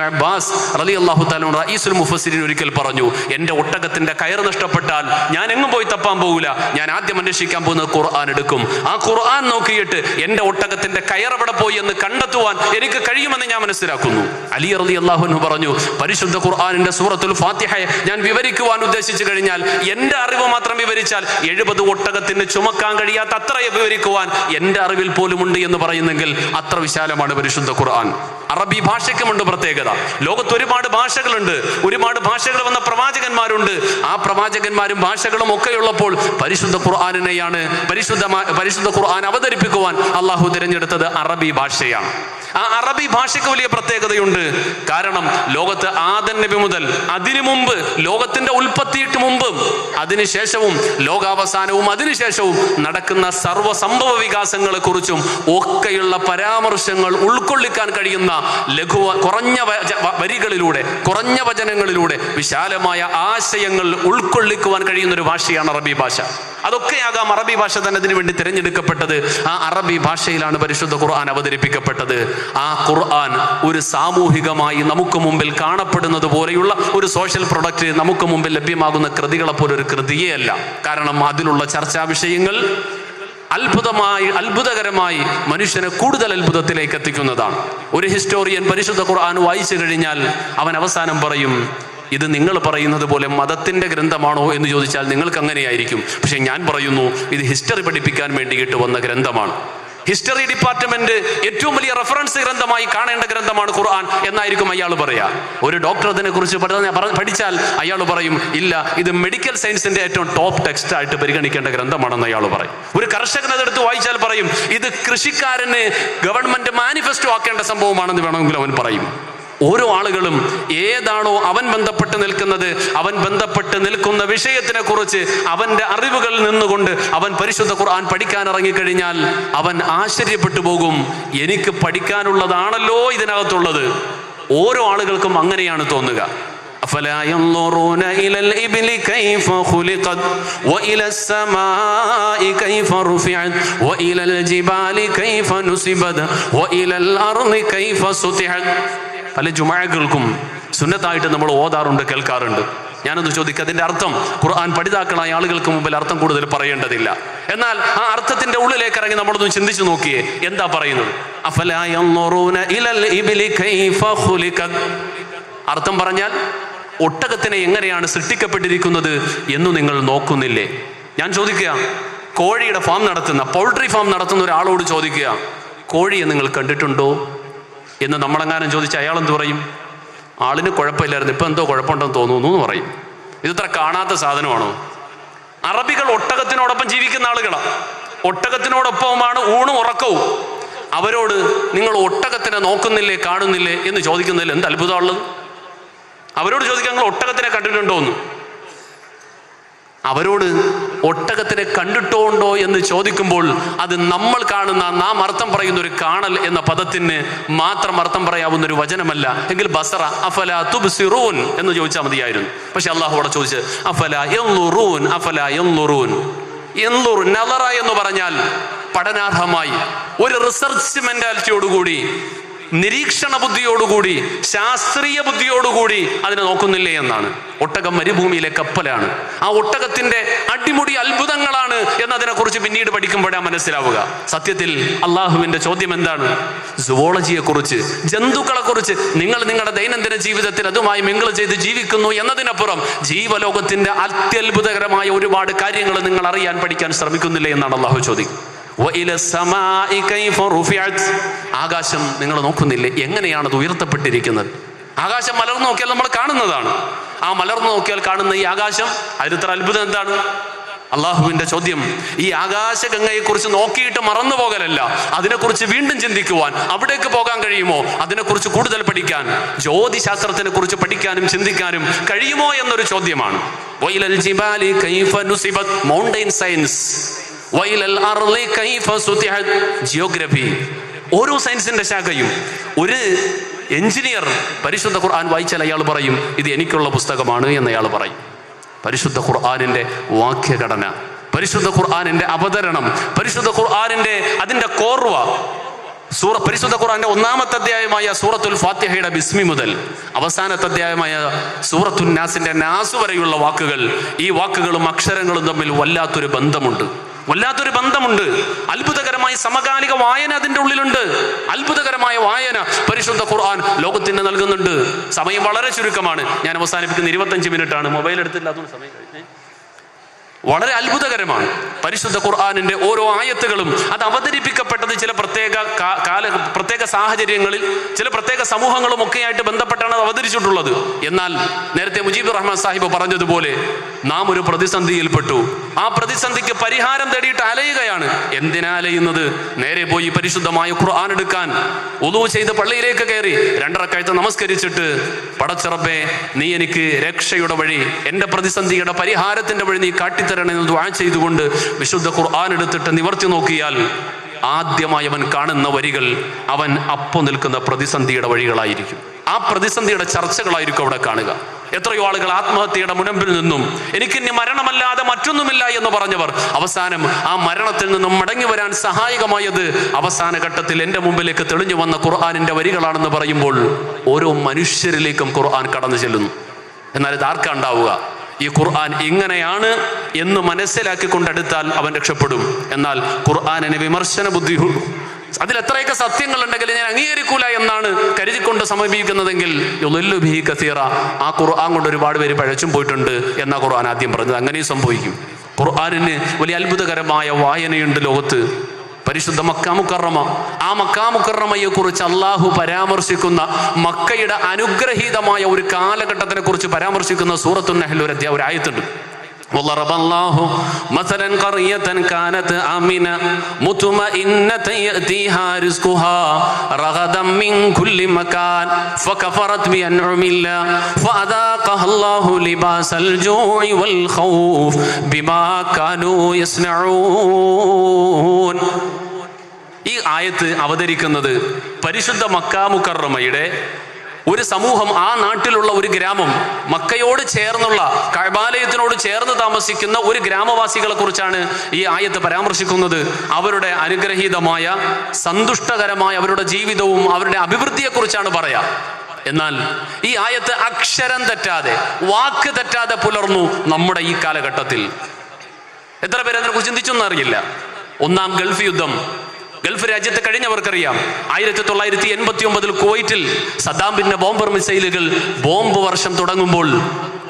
അബ്ബാസ് റളിയല്ലാഹു തആല റഈസുൽ മുഫസ്സിരിൻ ഒരിക്കൽ പറഞ്ഞു എന്റെ ഒട്ടകത്തിന്റെ കയർ നഷ്ടപ്പെട്ടാൽ ഞാൻ എങ്ങും പോയി തപ്പാൻ പോകില്ല ഞാൻ ആദ്യം അന്വേഷിക്കാൻ പോകുന്നത് ഖുർആൻ എടുക്കും. ആ ഖുർആൻ നോക്കിയിട്ട് എന്റെ ഒട്ടകത്തിന്റെ കയർ എവിടെ പോയി എന്ന് കണ്ടെത്തുവാൻ എനിക്ക് കഴിയുമെന്ന് ഞാൻ മനസ്സിലാക്കുന്നു. അലി റളി അള്ളാഹുനു പറഞ്ഞു പരിശുദ്ധ ഖുർആാനിന്റെ സൂറത്തുൽ ഫാത്തിഹയെ ഞാൻ വിവരിക്കുവാൻ ഉദ്ദേശിച്ചു കഴിഞ്ഞാൽ എന്റെ അറിവ് മാത്രം വിവരിച്ചാൽ എഴുപത് ഒട്ടകത്തിന് ചുമക്കാൻ കഴിയാത്ത അത്രയെ വിവരിക്കുവാൻ എന്റെ അറിവിൽ പോലും ഉണ്ട് എന്ന് പറയുന്നെങ്കിൽ അത്ര വിശാലമാണ് പരിശുദ്ധ ഖുർആൻ. അറബി ഭാഷയ്ക്കുമുണ്ട് പ്രത്യേകത. ലോകത്ത് ഒരുപാട് ഭാഷകളുണ്ട്. ഒരുപാട് ഭാഷകൾ വന്ന പ്രവാചകന്മാരുണ്ട്. ആ പ്രവാചകന്മാരും ഭാഷകളും ഒക്കെ ഉള്ളപ്പോൾ പരിശുദ്ധ ഖുർആാനിനെയാണ് പരിശുദ്ധ പരിശുദ്ധ ഖുർആൻ അവതരിപ്പിക്കുവാൻ അള്ളാഹു തിരഞ്ഞെടുത്തത് അറബി ഭാഷയാണ്. ആ അറബി ഭാഷയ്ക്ക് വലിയ പ്രത്യേകതയുണ്ട്. കാരണം ലോകത്ത് ആദൻ നബി മുതൽ അതിനു മുമ്പ് ലോകത്തിന്റെ ഉൽപ്പത്തിയിട്ട് മുമ്പും അതിനുശേഷവും ലോകാവസാനവും അതിനുശേഷവും നടക്കുന്ന സർവ സംഭവ വികാസങ്ങളെ കുറിച്ചും ഒക്കെയുള്ള പരാമർശങ്ങൾ ഉൾക്കൊള്ളിക്കാൻ കഴിയുന്ന ലഘു കുറഞ്ഞ വരികളിലൂടെ കുറഞ്ഞ വചനങ്ങളിലൂടെ വിശാലമായ ആശയങ്ങൾ ഉൾക്കൊള്ളിക്കുവാൻ കഴിയുന്ന ഒരു ഭാഷയാണ് അറബി ഭാഷ. അതൊക്കെയാകാം അറബി ഭാഷ തന്നെ അതിനു വേണ്ടി തിരഞ്ഞെടുക്കപ്പെട്ടത്. ആ അറബി ഭാഷയിലാണ് പരിശുദ്ധ ഖുർആൻ അവതരിപ്പിക്കപ്പെട്ടത്. ആ ഖുർആൻ ഒരു സാമൂഹികമായി നമുക്ക് മുമ്പിൽ കാണപ്പെടുന്നത് പോലെയുള്ള ഒരു സോഷ്യൽ പ്രൊഡക്റ്റ് നമുക്ക് മുമ്പിൽ ലഭ്യമാകുന്ന കൃതികളെ പോലെ ഒരു കൃതിയേ അല്ല. കാരണം അതിലുള്ള ചർച്ചാ വിഷയങ്ങൾ അത്ഭുതമായി അത്ഭുതകരമായി മനുഷ്യനെ കൂടുതൽ അത്ഭുതത്തിലേക്ക് എത്തിക്കുന്നതാണ്. ഒരു ഹിസ്റ്റോറിയൻ പരിശുദ്ധ ഖുർആൻ വായിച്ചു കഴിഞ്ഞാൽ അവൻ അവസാനം പറയും ഇത് നിങ്ങൾ പറയുന്നത് പോലെ മതത്തിന്റെ ഗ്രന്ഥമാണോ എന്ന് ചോദിച്ചാൽ നിങ്ങൾക്ക് അങ്ങനെയായിരിക്കും. പക്ഷെ ഞാൻ പറയുന്നു ഇത് ഹിസ്റ്ററി പഠിപ്പിക്കാൻ വേണ്ടിയിട്ട് വന്ന ഗ്രന്ഥമാണ്. ഹിസ്റ്ററി ഡിപ്പാർട്ട്മെന്റ് ഏറ്റവും വലിയ റെഫറൻസ് ഗ്രന്ഥമായി കാണേണ്ട ഗ്രന്ഥമാണ് ഖുർആൻ എന്നായിരിക്കും അയാൾ പറയാ. ഒരു ഡോക്ടർ അതിനെ കുറിച്ച് പഠിച്ചാൽ അയാൾ പറയും ഇല്ല ഇത് മെഡിക്കൽ സയൻസിന്റെ ഏറ്റവും ടോപ്പ് ടെക്സ്റ്റ് ആയിട്ട് പരിഗണിക്കേണ്ട ഗ്രന്ഥമാണെന്ന് അയാൾ പറയും. ഒരു കർഷകൻ അതെടുത്ത് വായിച്ചാൽ പറയും ഇത് കൃഷിക്കാരന് ഗവൺമെന്റ് മാനിഫെസ്റ്റോ ആക്കേണ്ട സംഭവമാണെന്ന് വേണമെങ്കിൽ അവൻ പറയും. ഓരോ ആളുകളും ഏതാണോ അവൻ ബന്ധപ്പെട്ട് നിൽക്കുന്നത് അവൻ ബന്ധപ്പെട്ട് നിൽക്കുന്ന വിഷയത്തിനെ കുറിച്ച് അവന്റെ അറിവുകളിൽ നിന്നുകൊണ്ട് അവൻ പരിശുദ്ധ ഖുർആൻ പഠിക്കാൻ ഇറങ്ങിക്കഴിഞ്ഞാൽ അവൻ ആശ്ചര്യപ്പെട്ടു പോകും എനിക്ക് പഠിക്കാനുള്ളതാണല്ലോ ഇതിനകത്തുള്ളത് ഓരോ ആളുകൾക്കും അങ്ങനെയാണ് തോന്നുക أفلا ينظرون إلى الإبل كيف خلقت وإلى السماء كيف رفعت وإلى الجبال كيف نصبت وإلى الأرض كيف سطحت പല ജുമാകൾക്കും സുന്നത്തായിട്ട് നമ്മൾ ഓതാറുണ്ട് കേൾക്കാറുണ്ട്. ഞാനൊന്ന് ചോദിക്കുക അതിന്റെ അർത്ഥം ഖുർആൻ പഠിതാക്കളായ ആളുകൾക്ക് മുമ്പിൽ അർത്ഥം കൂടുതൽ പറയേണ്ടതില്ല. എന്നാൽ ആ അർത്ഥത്തിന്റെ ഉള്ളിലേക്ക് ഇറങ്ങി നമ്മളൊന്ന് ചിന്തിച്ചു നോക്കിയേ എന്താ പറയുന്നത്? അർത്ഥം പറഞ്ഞാൽ ഒട്ടകത്തിനെ എങ്ങനെയാണ് സൃഷ്ടിക്കപ്പെട്ടിരിക്കുന്നത് എന്ന് നിങ്ങൾ നോക്കുന്നില്ലേ? ഞാൻ ചോദിക്കുക കോഴിയുടെ ഫാം നടത്തുന്ന പൗൾട്രി ഫാം നടത്തുന്ന ഒരാളോട് ചോദിക്കുക കോഴിയെ നിങ്ങൾ കണ്ടിട്ടുണ്ടോ? എന്ന് നമ്മളെങ്ങാനും ചോദിച്ച് അയാൾ എന്ത് പറയും? ആളിന് കുഴപ്പമില്ലായിരുന്നു. ഇപ്പം എന്തോ കുഴപ്പമുണ്ടെന്ന് തോന്നുന്നു എന്ന് പറയും. ഇതത്ര കാണാത്ത സാധനമാണോ? അറബികൾ ഒട്ടകത്തിനോടൊപ്പം ജീവിക്കുന്ന ആളുകളാണ് ഒട്ടകത്തിനോടൊപ്പമാണ് ഊണും ഉറക്കവും. അവരോട് നിങ്ങൾ ഒട്ടകത്തിനെ നോക്കുന്നില്ലേ കാണുന്നില്ലേ എന്ന് ചോദിക്കുന്നതിൽ എന്ത് അത്ഭുതമുള്ളത് അവരോട് ചോദിക്കാൻ നിങ്ങൾ ഒട്ടകത്തിനെ കണ്ടിട്ടുണ്ടോ എന്ന് അവരോട് ഒട്ടകത്തിനെ കണ്ടിട്ടുണ്ടോ എന്ന് ചോദിക്കുമ്പോൾ അത് നമ്മൾ കാണുന്ന നാം അർത്ഥം പറയുന്ന ഒരു കാണൽ എന്ന പദത്തിന് മാത്രം അർത്ഥം പറയാവുന്ന ഒരു വചനമല്ല. എങ്കിൽ ബസറ അഫല തുബ്സിറൂൻ എന്ന് ചോദിച്ചാൽ മതിയായിരുന്നു. പക്ഷെ അള്ളാഹു അവിടെ ചോദിച്ച് അഫല എന്നുറൂൻ അഫല എന്നുറൂൻ യൻളുർ നലറ എന്ന് പറഞ്ഞാൽ പഠനാർഹമായി ഒരു റിസർച്ച് മെന്റാലിറ്റിയോടുകൂടി നിരീക്ഷണ ബുദ്ധിയോടുകൂടി ശാസ്ത്രീയ ബുദ്ധിയോടുകൂടി അതിനെ നോക്കുന്നില്ലേ എന്നാണ്. ഒട്ടകം മരുഭൂമിയിലെ കപ്പലാണ്. ആ ഒട്ടകത്തിന്റെ അടിമുടി അത്ഭുതങ്ങളാണ് എന്നതിനെ കുറിച്ച് പിന്നീട് പഠിക്കുമ്പോഴാണ് മനസ്സിലാവുക. സത്യത്തിൽ അള്ളാഹുവിന്റെ ചോദ്യം എന്താണ് സുവോളജിയെ കുറിച്ച് ജന്തുക്കളെ കുറിച്ച് നിങ്ങൾ നിങ്ങളുടെ ദൈനംദിന ജീവിതത്തിൽ അതുമായി മിങ്കിൾ ചെയ്ത് ജീവിക്കുന്നു എന്നതിനപ്പുറം ജീവലോകത്തിന്റെ അത്യത്ഭുതകരമായ ഒരുപാട് കാര്യങ്ങൾ നിങ്ങൾ അറിയാൻ പഠിക്കാൻ ശ്രമിക്കുന്നില്ലേ എന്നാണ് അള്ളാഹു ചോദിക്കുന്നത്. ആകാശം നിങ്ങൾ നോക്കുന്നില്ലേ? എങ്ങനെയാണ് അത് ഉയർത്തപ്പെട്ടിരിക്കുന്നത്? ആകാശം മലർന്നു നോക്കിയാൽ നമ്മൾ കാണുന്നതാണ്. ആ മലർന്നു നോക്കിയാൽ കാണുന്ന ഈ ആകാശം അതിലിത്ര അത്ഭുതം എന്താണ്? അള്ളാഹുവിന്റെ ചോദ്യം. ഈ ആകാശഗംഗയെ കുറിച്ച് നോക്കിയിട്ട് മറന്നു പോകലല്ല. അതിനെക്കുറിച്ച് വീണ്ടും ചിന്തിക്കുവാൻ. അവിടേക്ക് പോകാൻ കഴിയുമോ? അതിനെക്കുറിച്ച് കൂടുതൽ പഠിക്കാൻ. ജ്യോതിശാസ്ത്രത്തിനെ കുറിച്ച് പഠിക്കാനും ചിന്തിക്കാനും കഴിയുമോ എന്നൊരു ചോദ്യമാണ്. മൗണ്ടൈൻ സയൻസ് ജിയോഗ്രഫി ഓരോ സയൻസിന്റെ ശാഖയും ഒരു എഞ്ചിനീയർ പരിശുദ്ധ ഖുർആൻ വായിച്ചാൽ അയാൾ പറയും ഇത് എനിക്കുള്ള പുസ്തകമാണ് എന്ന് അയാൾ പറയും. പരിശുദ്ധ ഖുർആാനിന്റെ വാക്യഘടന പരിശുദ്ധ ഖുർആാനിന്റെ അവതരണം പരിശുദ്ധ ഖുർആാനിന്റെ അതിന്റെ കോർവ. സൂറ പരിശുദ്ധ ഖുർആന്റെ ഒന്നാമത്തെ അധ്യായമായ സൂറത്തുൽ ഫാത്തിഹയുടെ ബിസ്മി മുതൽ അവസാനത്തെ അധ്യായമായ സൂറത്തുൽ നാസിന്റെ നാസ് വരെയുള്ള വാക്കുകൾ ഈ വാക്കുകളും അക്ഷരങ്ങളും തമ്മിൽ വല്ലാത്തൊരു ബന്ധമുണ്ട്. വല്ലാത്തൊരു ബന്ധമുണ്ട്. അത്ഭുതകരമായ സമകാലിക വായന അതിന്റെ ഉള്ളിലുണ്ട്. അത്ഭുതകരമായ വായന പരിശുദ്ധ ഖുർആൻ ലോകത്തിന് നൽകുന്നുണ്ട്. സമയം വളരെ ചുരുക്കമാണ്. ഞാൻ അവസാനിപ്പിക്കുന്ന ഇരുപത്തഞ്ച് മിനിറ്റ് ആണ് മൊബൈൽ എടുത്തില്ലാത്തതുകൊണ്ട് സമയം കഴിഞ്ഞേ. വളരെ അത്ഭുതകരമാണ്. പരിശുദ്ധ ഖുർആാനിന്റെ ഓരോ ആയത്തുകളും അത് അവതരിപ്പിക്കപ്പെട്ടത് ചില പ്രത്യേക കാല പ്രത്യേക സാഹചര്യങ്ങളിൽ ചില പ്രത്യേക സമൂഹങ്ങളും ഒക്കെയായിട്ട് ബന്ധപ്പെട്ടാണ് അത് അവതരിച്ചിട്ടുള്ളത്. എന്നാൽ നേരത്തെ മുജീബ് റഹ്മാൻ സാഹിബ് പറഞ്ഞതുപോലെ നാം ഒരു പ്രതിസന്ധിയിൽപ്പെട്ടു. ആ പ്രതിസന്ധിക്ക് പരിഹാരം തേടിയിട്ട് അലയുകയാണ്. എന്തിനാ അലയുന്നത്? നേരെ പോയി പരിശുദ്ധമായ ഖുർആൻ എടുക്കാൻ. ഉദു ചെയ്ത് പള്ളിയിലേക്ക് കയറി. രണ്ടരക്കാഴ്ച നമസ്കരിച്ചിട്ട് പടച്ചിറപ്പേ നീ എനിക്ക് രക്ഷയുടെ വഴി എന്റെ പ്രതിസന്ധിയുടെ പരിഹാരത്തിന്റെ വഴി നീ കാട്ടിത്തരണമെന്ന് ദ്വാ ചെയ്തുകൊണ്ട് വിശുദ്ധ ഖുർആൻ എടുത്തിട്ട് നിവർത്തി നോക്കിയാൽ ആദ്യമായി അവൻ കാണുന്ന വരികൾ അവൻ അപ്പൊ നിൽക്കുന്ന പ്രതിസന്ധിയുടെ വഴികളായിരിക്കും. ആ പ്രതിസന്ധിയുടെ ചർച്ചകളായിരിക്കും അവിടെ കാണുക. എത്രയോ ആളുകൾ ആത്മഹത്യയുടെ മുനമ്പിൽ നിന്നും എനിക്ക് എനിക്കിനി മരണമല്ലാതെ മറ്റൊന്നുമില്ല എന്ന് പറഞ്ഞവർ അവസാനം ആ മരണത്തിൽ നിന്നും മടങ്ങി വരാൻ സഹായകമായത് അവസാന ഘട്ടത്തിൽ എന്റെ മുമ്പിലേക്ക് തെളിഞ്ഞു വന്ന ഖുർആാനിന്റെ വരികളാണെന്ന് പറയുമ്പോൾ ഓരോ മനുഷ്യരിലേക്കും ഖുർആൻ കടന്നു ചെല്ലുന്നു. എന്നാൽ ഇത് ആർക്കാ ഉണ്ടാവുക? ഈ ഖുർആൻ ഇങ്ങനെയാണ് എന്ന് മനസ്സിലാക്കി കൊണ്ടെടുത്താൽ അവൻ രക്ഷപ്പെടും. എന്നാൽ ഖുർആാനിന് വിമർശന ബുദ്ധി അതിൽ എത്രയൊക്കെ സത്യങ്ങൾ ഉണ്ടെങ്കിൽ ഞാൻ അംഗീകരിക്കൂല എന്നാണ് കരുതിക്കൊണ്ട് സമീപിക്കുന്നതെങ്കിൽ കസീറ ആ ഖുർആൻ കൊണ്ട് ഒരുപാട് പേര് പഴച്ചും പോയിട്ടുണ്ട് എന്ന ഖുർആൻ ആദ്യം പറഞ്ഞത്. അങ്ങനെയും സംഭവിക്കും. ഖുർആാനിന് വലിയ അത്ഭുതകരമായ വായനയുണ്ട് ലോകത്ത്. പരിശുദ്ധ മക്കാമുക്കറമ ആ മക്കാമുക്കറമയെ കുറിച്ച് അള്ളാഹു പരാമർശിക്കുന്ന മക്കയുടെ അനുഗ്രഹീതമായ ഒരു കാലഘട്ടത്തിനെ കുറിച്ച് പരാമർശിക്കുന്ന സൂറത്തു നഹൽ ഒരു അധ്യായ ഒരു ആയത്തുണ്ട്. وضرب الله مثلا قرية كانت آمنة مطمئنة يأتيها رزقها رغدا من كل مكان فكفرت بأنعم الله فأذاقها الله لباس الجوع والخوف بما كانوا يصنعون ഈ ആയത്ത് അവതരിക്കുന്നത് പരിശുദ്ധ മക്കാമുക്കറമയുടെ ഒരു സമൂഹം ആ നാട്ടിലുള്ള ഒരു ഗ്രാമം മക്കയോട് ചേർന്നുള്ള കഴബാലയത്തിനോട് ചേർന്ന് താമസിക്കുന്ന ഒരു ഗ്രാമവാസികളെ കുറിച്ചാണ് ഈ ആയത്ത് പരാമർശിക്കുന്നത്. അവരുടെ അനുഗ്രഹീതമായ സന്തുഷ്ടകരമായ അവരുടെ ജീവിതവും അവരുടെ അഭിവൃദ്ധിയെക്കുറിച്ചാണ് പറയാ. എന്നാൽ ഈ ആയത്ത് അക്ഷരം തെറ്റാതെ വാക്ക് തെറ്റാതെ പുലർന്നു നമ്മുടെ ഈ കാലഘട്ടത്തിൽ. എത്ര പേര് അതിനെക്കുറിച്ച് ചിന്തിച്ചൊന്നും അറിയില്ല. ഒന്നാം ഗൾഫ് യുദ്ധം ഗൾഫ് രാജ്യത്ത് കഴിഞ്ഞവർക്കറിയാം. ആയിരത്തി തൊള്ളായിരത്തി എൺപത്തി ഒമ്പതിൽ കുവൈറ്റിൽ സദ്ദാം പിന്നെ ബോംബർ മിസൈലുകൾ ബോംബ് വർഷം തുടങ്ങുമ്പോൾ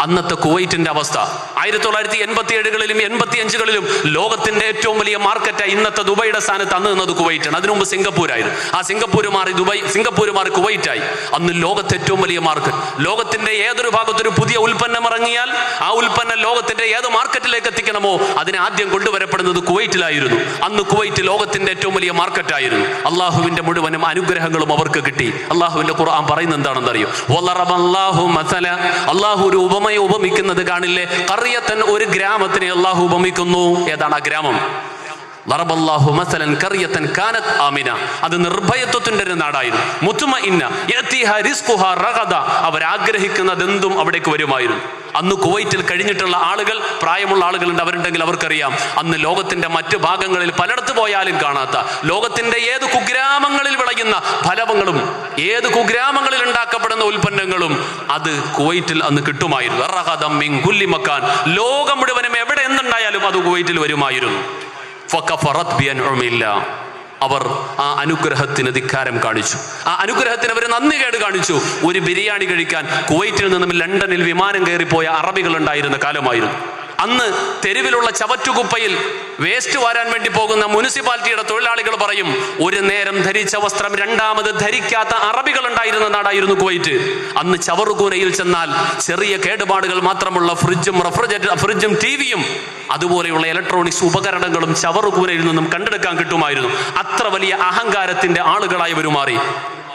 അന്നത്തെ കുവൈറ്റിന്റെ അവസ്ഥ. ആയിരത്തി തൊള്ളായിരത്തി എൺപത്തി ഏഴുകളിലും എൺപത്തി അഞ്ചുകളിലും ലോകത്തിന്റെ ഏറ്റവും വലിയ മാർക്കറ്റായി ഇന്നത്തെ ദുബൈയുടെ സ്ഥാനത്ത് അന്ന് നിന്നത് കുവൈറ്റാണ്. അതിനു മുമ്പ് സിംഗപ്പൂരായിരുന്നു. ആ സിംഗപ്പൂർ മാറി ദുബായ് സിംഗപ്പൂർ മാറി കുവൈറ്റായി. അന്ന് ലോകത്തെ ഏറ്റവും വലിയ മാർക്കറ്റ് ലോകത്തിന്റെ ഏതൊരു ഭാഗത്തൊരു പുതിയ ഉൽപ്പന്നം ഇറങ്ങിയാൽ ആ ഉൽപ്പന്നം ലോകത്തിന്റെ ഏത് മാർക്കറ്റിലേക്ക് എത്തിക്കണമോ അതിനെ ആദ്യം കൊണ്ടുവരപ്പെടുന്നത് കുവൈറ്റിലായിരുന്നു. അന്ന് കുവൈറ്റ് ലോകത്തിന്റെ ഏറ്റവും വലിയ മാർക്കറ്റായിരുന്നു അള്ളാഹുവിന്റെ മുഴുവനും അനുഗ്രഹങ്ങളും അവർക്ക് കിട്ടി. അള്ളാഹുവിന്റെ ഖുർആൻ പറയുന്നത് എന്താണെന്ന് അറിയോ അള്ളാഹു മസല. അള്ളാഹു ഒരു ഉപമയെ ഉപമിക്കുന്നത് കാണില്ലേ? കറിയത്തൻ ഒരു ഗ്രാമത്തിനെ അള്ളാഹു ഉപമിക്കുന്നു. ഏതാണ് ആ ഗ്രാമം? കാനത്ത് ആമിന അത് നിർഭയത്വത്തിന്റെ ഒരു നാടായിരുന്നു മുത്തുമ ഇന്ന റഗദ. അവരാഗ്രഹിക്കുന്നതെന്തും അവിടേക്ക് വരുമായിരുന്നു. അന്ന് കുവൈറ്റിൽ കഴിഞ്ഞിട്ടുള്ള ആളുകൾ പ്രായമുള്ള ആളുകളുണ്ട് അവരുണ്ടെങ്കിൽ അവർക്കറിയാം. അന്ന് ലോകത്തിന്റെ മറ്റ് ഭാഗങ്ങളിൽ പലയിടത്ത് പോയാലും കാണാത്ത ലോകത്തിന്റെ ഏത് കുഗ്രാമങ്ങളിൽ വിളയുന്ന ഫലവങ്ങളും ഏത് കുഗ്രാമങ്ങളിൽ ഉണ്ടാക്കപ്പെടുന്ന ഉൽപ്പന്നങ്ങളും അത് കുവൈറ്റിൽ അന്ന് കിട്ടുമായിരുന്നു. ലോകം മുഴുവനും എവിടെ എന്തുണ്ടായാലും അത് കുവൈറ്റിൽ വരുമായിരുന്നു. അവർ ആ അനുഗ്രഹത്തിന് ധിക്കാരം കാണിച്ചു. ആ അനുഗ്രഹത്തിന് അവർ നന്ദി കേട് കാണിച്ചു. ഒരു ബിരിയാണി കഴിക്കാൻ കുവൈറ്റിൽ നിന്നും ലണ്ടനിൽ വിമാനം കയറിപ്പോയ അറബികൾ ഉണ്ടായിരുന്ന കാലമായിരുന്നു. അന്ന് തെരുവിലുള്ള ചവറ്റുകുപ്പയിൽ വേസ്റ്റ് വാരാൻ വേണ്ടി പോകുന്ന മുനിസിപ്പാലിറ്റിയുടെ തൊഴിലാളികൾ പറയും ഒരു നേരം ധരിച്ച വസ്ത്രം രണ്ടാമത് ധരിക്കാത്ത അറബികൾ ഉണ്ടായിരുന്ന നാടായിരുന്നു കുവൈറ്റ്. അന്ന് ചവറുകൂനയിൽ ചെന്നാൽ ചെറിയ കേടുപാടുകൾ മാത്രമുള്ള ഫ്രിഡ്ജും റെഫ്രിജറേറ്റർ ഫ്രിഡ്ജും ടിവിയും അതുപോലെയുള്ള ഇലക്ട്രോണിക്സ് ഉപകരണങ്ങളും ചവറുകൂനയിൽ നിന്നും കണ്ടെടുക്കാൻ കിട്ടുമായിരുന്നു. അത്ര വലിയ അഹങ്കാരത്തിന്റെ ആളുകളായി മാറി.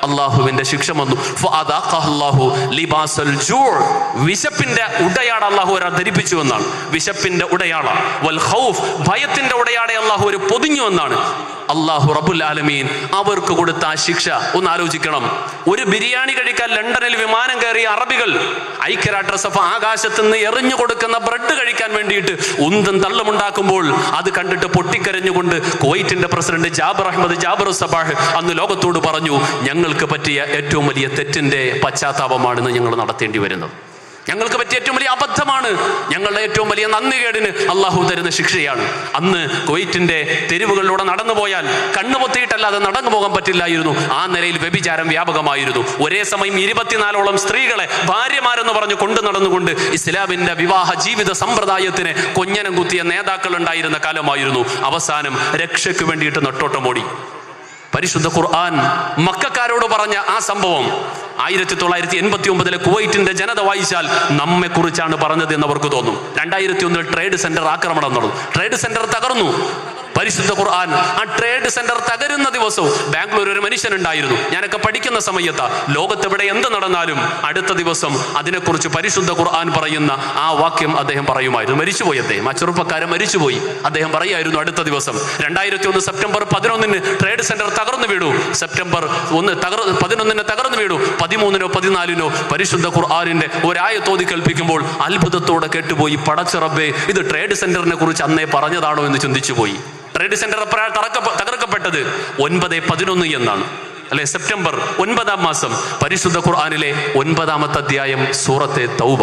അള്ളാഹുവിന്റെ ശിക്ഷ വന്നു. ഫഅദാഖഹു ലിബാസൽ. വിശപ്പിന്റെ ഉടയാട അള്ളാഹു ഒരാൾ ധരിപ്പിച്ചു എന്നാണ്. വിശപ്പിന്റെ ഉടയാള. വൽ ഖൗഫ് ഭയത്തിന്റെ ഉടയാടെ അള്ളാഹു ഒരു പൊതിഞ്ഞു എന്നാണ്. അള്ളാഹു റബ്ബുൽ ആലമീൻ അവർക്ക് കൊടുത്ത ആ ശിക്ഷ ഒന്ന് ആലോചിക്കണം. ഒരു ബിരിയാണി കഴിക്കാൻ ലണ്ടനിൽ വിമാനം കയറിയ അറബികൾ ഐക്യരാഷ്ട്രസഭ ആകാശത്ത് നിന്ന് എറിഞ്ഞു കൊടുക്കുന്ന ബ്രെഡ് കഴിക്കാൻ വേണ്ടിയിട്ട് ഉന്തം തള്ളുമുണ്ടാക്കുമ്പോൾ അത് കണ്ടിട്ട് പൊട്ടിക്കരഞ്ഞുകൊണ്ട് കുവൈറ്റിന്റെ president Jaber Ahmad Jaber Sabah അന്ന് ലോകത്തോട് പറഞ്ഞു ഞങ്ങൾക്ക് പറ്റിയ ഏറ്റവും വലിയ തെറ്റിന്റെ പശ്ചാത്താപമാണെന്ന് ഞങ്ങൾ നടത്തേണ്ടി വരുന്നത്. ഞങ്ങൾക്ക് പറ്റിയ ഏറ്റവും വലിയ അബദ്ധമാണ്. ഞങ്ങളുടെ ഏറ്റവും വലിയ നന്ദികേടിന് അള്ളാഹു തരുന്ന ശിക്ഷയാണ്. അന്ന് കുവൈറ്റിന്റെ തെരുവുകളിലൂടെ നടന്നു പോയാൽ കണ്ണുപൊത്തിയിട്ടല്ലാതെ നടന്നു പോകാൻ പറ്റില്ലായിരുന്നു. ആ നിലയിൽ വ്യഭിചാരം വ്യാപകമായിരുന്നു. ഒരേ സമയം ഇരുപത്തിനാലോളം സ്ത്രീകളെ ഭാര്യമാരെന്ന് പറഞ്ഞു കൊണ്ടു നടന്നുകൊണ്ട് ഇസ്ലാമിന്റെ വിവാഹ ജീവിത സമ്പ്രദായത്തിന് കൊഞ്ഞനം കുത്തിയ നേതാക്കൾ ഉണ്ടായിരുന്ന കാലമായിരുന്നു. അവസാനം രക്ഷയ്ക്ക് വേണ്ടിയിട്ട് നെട്ടോട്ടമോടി പരിശുദ്ധ ഖുർആൻ മക്കാരോട് പറഞ്ഞ ആ സംഭവം ആയിരത്തി തൊള്ളായിരത്തി എൺപത്തി ഒമ്പതിലെ കുവൈറ്റിന്റെ ജനത വായിച്ചാൽ നമ്മെ കുറിച്ചാണ് പറഞ്ഞത് എന്ന് അവർക്ക് തോന്നും. രണ്ടായിരത്തി ഒന്നിൽ ട്രേഡ് സെന്റർ ആക്രമണം നടന്നു. ട്രേഡ് സെന്റർ തകർന്നു. പരിശുദ്ധ ഖുർആൻ ആ ട്രേഡ് സെന്റർ തകരുന്ന ദിവസവും ബാംഗ്ലൂർ ഒരു മനുഷ്യൻ ഉണ്ടായിരുന്നു ഞാനൊക്കെ പഠിക്കുന്ന സമയത്ത് ലോകത്തെവിടെ എന്ത് നടന്നാലും അടുത്ത ദിവസം അതിനെക്കുറിച്ച് പരിശുദ്ധ ഖുർആൻ പറയുന്ന ആ വാക്യം അദ്ദേഹം പറയുമായിരുന്നു. മരിച്ചുപോയി അദ്ദേഹം. ആ ചെറുപ്പക്കാരൻ മരിച്ചുപോയി. അദ്ദേഹം പറയായിരുന്നു അടുത്ത ദിവസം രണ്ടായിരത്തി ഒന്ന് സെപ്റ്റംബർ പതിനൊന്നിന് ട്രേഡ് സെന്റർ തകർന്നു വീണു. സെപ്റ്റംബർ ഒന്ന് തകർ പതിനൊന്നിന് തകർന്നു വീണു. പതിമൂന്നിനോ പതിനാലിനോ പരിശുദ്ധ ഖുർആാനിന്റെ ഒരായത്തോതി കൽപ്പിക്കുമ്പോൾ അത്ഭുതത്തോടെ കേട്ടുപോയി. പടച്ചിറബേ ഇത് ട്രേഡ് സെന്ററിനെ കുറിച്ച് അന്നേ പറഞ്ഞതാണോ എന്ന് ചിന്തിച്ചു പോയി ട്രേഡ് സെന്റർ തകർക്കപ്പെട്ടത് ഒൻപത് പതിനൊന്ന് എന്നാണ്. അല്ലെ സെപ്റ്റംബർ ഒൻപതാം മാസം പരിശുദ്ധ ഖുർആാനിലെ ഒൻപതാമത്തെ അധ്യായം സൂറത്തെ തൗബ.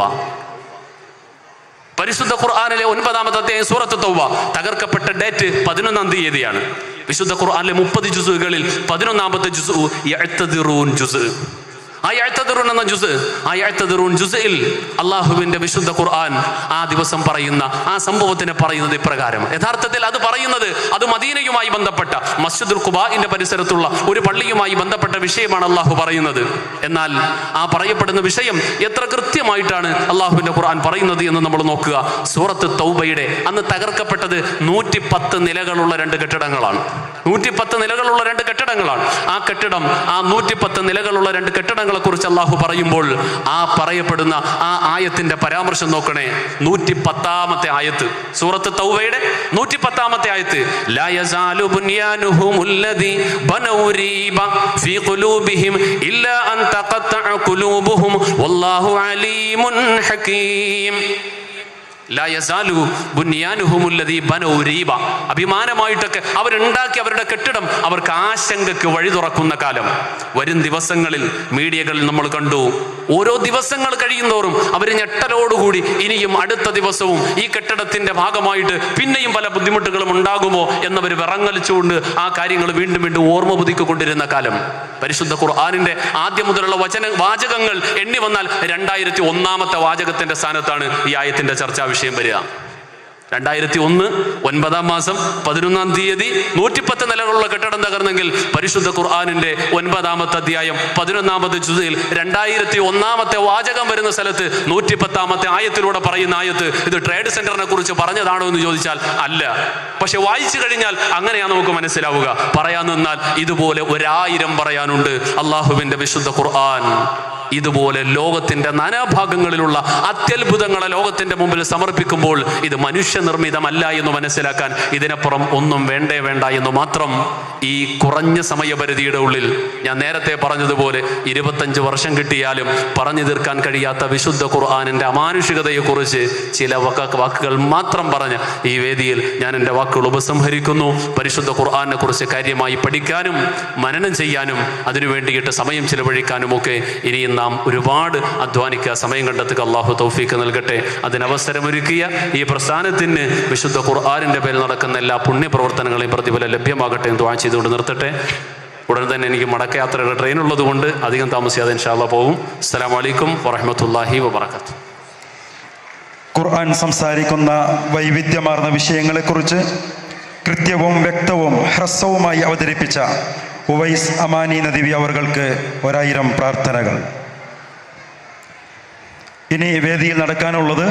പരിശുദ്ധ ഖുർആാനിലെ ഒൻപതാമത്തെ അധ്യായം സൂറത്ത് തൗബ. തകർക്കപ്പെട്ട ഡേറ്റ് പതിനൊന്നാം തീയതിയാണ്. വിശുദ്ധ ഖുർആാനിലെ മുപ്പത് ജുസുകളിൽ പതിനൊന്നാമത്തെ ജുസു ജുസ്. ആ എന്ന ജുസ് ആ ജുസയിൽ ജുസിൽ അള്ളാഹുവിന്റെ വിശുദ്ധ ഖുർആൻ ആ ദിവസം പറയുന്ന ആ സംഭവത്തിനെ പറയുന്നത് ഇപ്രകാരം. യഥാർത്ഥത്തിൽ അത് പറയുന്നത് അത് മദീനയുമായി ബന്ധപ്പെട്ട മസ്ജിദുൽ ഖുബാഇന്റെ പരിസരത്തുള്ള ഒരു പള്ളിയുമായി ബന്ധപ്പെട്ട വിഷയമാണ് അള്ളാഹു പറയുന്നത്. എന്നാൽ ആ പറയപ്പെടുന്ന വിഷയം എത്ര കൃത്യമായിട്ടാണ് അള്ളാഹുവിന്റെ ഖുർആൻ പറയുന്നത് എന്ന് നമ്മൾ നോക്കുക. സൂറത്ത് തൗബയുടെ അന്ന് തകർക്കപ്പെട്ടത് നൂറ്റി പത്ത് നിലകളുള്ള രണ്ട് കെട്ടിടങ്ങളാണ്. നൂറ്റി പത്ത് നിലകളുള്ള രണ്ട് കെട്ടിടങ്ങളാണ്. ആ കെട്ടിടം ആ നൂറ്റി പത്ത് നിലകളുള്ള രണ്ട് കെട്ടിടങ്ങളെ കുറിച്ച് അള്ളാഹു പറയുമ്പോൾ ആ പറയപ്പെടുന്ന ആ ആയത്തിന്റെ പരാമർശം നോക്കണേ. നൂറ്റി പത്താമത്തെ ആയത്ത്. സൂറത്ത് തൗബയുടെ നൂറ്റി പത്താമത്തെ ആയത്ത് ഇല്ലാ അഭിമാനമായിട്ടൊക്കെ അവരുണ്ടാക്കി അവരുടെ കെട്ടിടം അവർക്ക് ആശങ്കക്ക് വഴി തുറക്കുന്ന കാലം. വരും ദിവസങ്ങളിൽ മീഡിയകളിൽ നമ്മൾ കണ്ടു. ഓരോ ദിവസങ്ങൾ കഴിയുന്തോറും അവർ ഞെട്ടലോടുകൂടി ഇനിയും അടുത്ത ദിവസവും ഈ കെട്ടിടത്തിന്റെ ഭാഗമായിട്ട് പിന്നെയും പല ബുദ്ധിമുട്ടുകളും ഉണ്ടാകുമോ എന്നവർ വിറങ്ങലിച്ചുകൊണ്ട് ആ കാര്യങ്ങൾ വീണ്ടും വീണ്ടും ഓർമ്മ പുതുക്കിക്കൊണ്ടിരുന്ന കാലം. പരിശുദ്ധ ഖുർആാനിന്റെ ആദ്യം മുതലുള്ള വചന വാചകങ്ങൾ എണ്ണി വന്നാൽ രണ്ടായിരത്തി ഒന്നാമത്തെ വാചകത്തിന്റെ സ്ഥാനത്താണ് ഈ ആയത്തിന്റെ ചർച്ചാ വിഷയം. വരിക രണ്ടായിരത്തി ഒന്ന് ഒൻപതാം മാസം പതിനൊന്നാം തീയതി നൂറ്റിപ്പത്ത് നിലകളുള്ള കെട്ടിടം തകർന്നെങ്കിൽ പരിശുദ്ധ ഖുർആാനിന്റെ ഒൻപതാമത്തെ അധ്യായം പതിനൊന്നാമത്തെ ജുദയിൽ രണ്ടായിരത്തി ഒന്നാമത്തെ വാചകം വരുന്ന സ്ഥലത്ത് നൂറ്റി പത്താമത്തെ ആയത്തിലൂടെ പറയുന്ന ആയത്ത് ഇത് ട്രേഡ് സെന്ററിനെ കുറിച്ച് പറഞ്ഞതാണോ എന്ന് ചോദിച്ചാൽ അല്ല. പക്ഷെ വായിച്ചു കഴിഞ്ഞാൽ അങ്ങനെയാണ് നമുക്ക് മനസ്സിലാവുക. പറയാൻ നിന്നാൽ ഇതുപോലെ ഒരായിരം പറയാനുണ്ട്. അള്ളാഹുവിന്റെ വിശുദ്ധ ഖുർആൻ ഇതുപോലെ ലോകത്തിന്റെ നാനാഭാഗങ്ങളിലുള്ള അത്യത്ഭുതങ്ങളെ ലോകത്തിന്റെ മുമ്പിൽ സമർപ്പിക്കുമ്പോൾ ഇത് മനുഷ്യനിർമ്മിതമല്ല എന്ന് മനസ്സിലാക്കാൻ ഇതിനപ്പുറം ഒന്നും വേണ്ടേ വേണ്ട എന്ന് മാത്രം ഈ കുറഞ്ഞ സമയപരിധിയുടെ ഉള്ളിൽ ഞാൻ നേരത്തെ പറഞ്ഞതുപോലെ ഇരുപത്തഞ്ച് വർഷം കിട്ടിയാലും പറഞ്ഞു തീർക്കാൻ കഴിയാത്ത വിശുദ്ധ ഖുർആാനിന്റെ അമാനുഷികതയെക്കുറിച്ച് ചില വാക്കുകൾ മാത്രം പറഞ്ഞ് ഈ വേദിയിൽ ഞാൻ എന്റെ വാക്കുകൾ ഉപസംഹരിക്കുന്നു. പരിശുദ്ധ ഖുർആാനെ കുറിച്ച് കാര്യമായി പഠിക്കാനും മനനം ചെയ്യാനും അതിനു വേണ്ടിയിട്ട് സമയം ചിലവഴിക്കാനും ഒക്കെ ഇനിയും നാം ഒരുപാട് അധ്വാനിക്കുക. സമയം കണ്ടെത്തുക. അള്ളാഹു തൗഫീക്ക് നൽകട്ടെ. അതിനവസരമൊരുക്കിയ ഈ പ്രസ്ഥാനത്തിന് വിശുദ്ധ ഖുർആാനിന്റെ പേരിൽ നടക്കുന്ന എല്ലാ പുണ്യപ്രവർത്തനങ്ങളെയും പ്രതിഫലം ലഭ്യമാകട്ടെ എന്ന് ദ്വാ ചെയ്തുകൊണ്ട് നിർത്തട്ടെ. ഉടൻ തന്നെ എനിക്ക് മടക്കയാത്രയുടെ ട്രെയിൻ ഉള്ളതുകൊണ്ട് അധികം താമസിയാതെ ഇൻഷാല്ല പോകും അസ്സലാമു അലൈക്കും വറഹമത്തല്ലാഹി വബർക്കാത്തു ഖുർആൻ സംസാരിക്കുന്ന വൈവിധ്യമാർന്ന വിഷയങ്ങളെക്കുറിച്ച് കൃത്യവും വ്യക്തവും ഹ്രസ്വവുമായി അവതരിപ്പിച്ച ഉവൈസ് അമാനി നദിവി അവർക്ക് ഒരായിരം പ്രാർത്ഥനകൾ. ഇനി വേദിയിൽ നടക്കാനുള്ളത്